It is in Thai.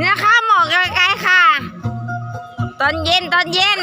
นี่ยค่ะหมอกไกลๆค่ะ ตอนเย็นตอนเย็น